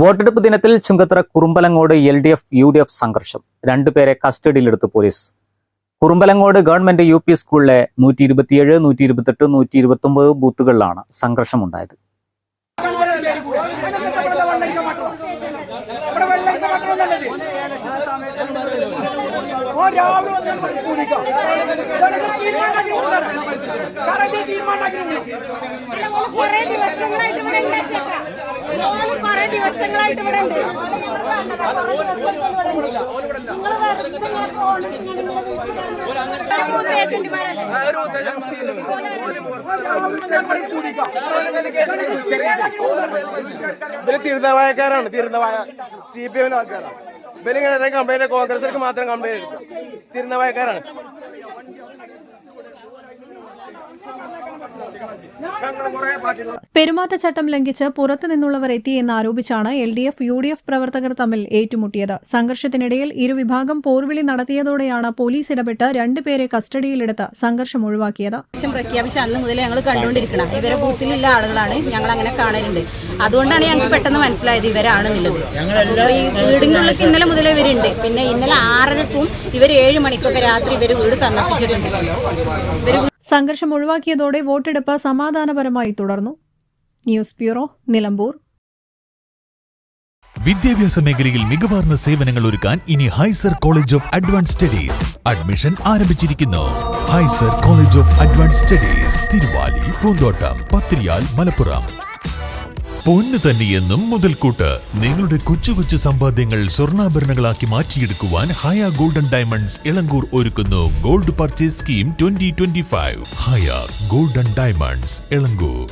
വോട്ടെടുപ്പ് ദിനത്തിൽ Chungathara Kurumbalangode L D F U D F സംഘർഷം. രണ്ടുപേരെ കസ്റ്റഡിയിലെടുത്ത് police. Kurumbalangode government U P സ്കൂളിലെ നൂറ്റി ഇരുപത്തിയേഴ് നൂറ്റി ഇരുപത്തെട്ട് നൂറ്റി ഇരുപത്തി ഒമ്പത് ബൂത്തുകളിലാണ് സംഘർഷമുണ്ടായത് ഇവിടെ ഓൾ കുറേ ദിവസങ്ങളായിട്ട് ഇവിടെ ഉണ്ട്. തിരുനവായക്കാരാണ് തിരുനവായ സി പി എമ്മിന് ആൾക്കാരാണ്. ഇവരിങ്ങനെ കംപ്ലൈന്റ് കോൺഗ്രസിലേക്ക് മാത്രം കംപ്ലൈന്റ് എടുക്കും തിരുനവായക്കാരാണ്. പെരുമാറ്റച്ചട്ടം ലംഘിച്ച് പുറത്തു നിന്നുള്ളവർ എത്തിയെന്ന് ആരോപിച്ചാണ് L D F U D F പ്രവർത്തകർ തമ്മിൽ ഏറ്റുമുട്ടിയത്. സംഘർഷത്തിനിടയിൽ ഇരുവിഭാഗം പോർവിളി നടത്തിയതോടെയാണ് പോലീസ് ഇടപെട്ട് രണ്ടുപേരെ കസ്റ്റഡിയിലെടുത്ത് സംഘർഷം ഒഴിവാക്കിയത്. പ്രഖ്യാപിച്ച അന്ന് മുതൽ ഞങ്ങൾ കണ്ടുകൊണ്ടിരിക്കണം. ഇവരെ ബൂത്തിലുള്ള ആളുകളാണ് ഞങ്ങൾ അങ്ങനെ കാണലുണ്ട്. അതുകൊണ്ടാണ് ഞങ്ങൾക്ക് പെട്ടെന്ന് മനസ്സിലായത് ഇവരാണെന്നുള്ളത്. ഈ വീടിനുള്ളിൽ ഇന്നലെ മുതലേ ഇവരുണ്ട്. പിന്നെ ഇന്നലെ ആറരക്കും ഇവർ ഏഴ് മണിക്കൊക്കെ രാത്രി ഇവർ വീട് സന്ദർശിച്ചിട്ടുണ്ട് സംഘർഷം ഒഴിവാക്കിയതോടെ വോട്ടെടുപ്പ് സമാധാനപരമായി തുടർന്നു. News bureau Nilambur. വിദ്യാഭ്യാസ മേഖലയിൽ മികവാർന്ന സേവനങ്ങൾ ഒരുക്കാൻ ഇനി ഹൈസർ college of advance studies admission ആരംഭിച്ചിരിക്കുന്നു. ഹൈസർ college of advance studies Thiruvali Poonthottam പത്രിയാൽ Malappuram. പൊന്ന് തന്നെയെന്നും മുതൽക്കൂട്ട്. നിങ്ങളുടെ കൊച്ചു കൊച്ചു സമ്പാദ്യങ്ങൾ സ്വർണാഭരണങ്ങളാക്കി മാറ്റിയെടുക്കുവാൻ ഹയ ഗോൾഡൻ ഡയമണ്ട്സ് ഇളങ്കൂർ ഒരുക്കുന്നു gold purchase scheme twenty twenty five. ഹയ ഗോൾഡൻ ഡയമണ്ട്സ് ഇളങ്കൂർ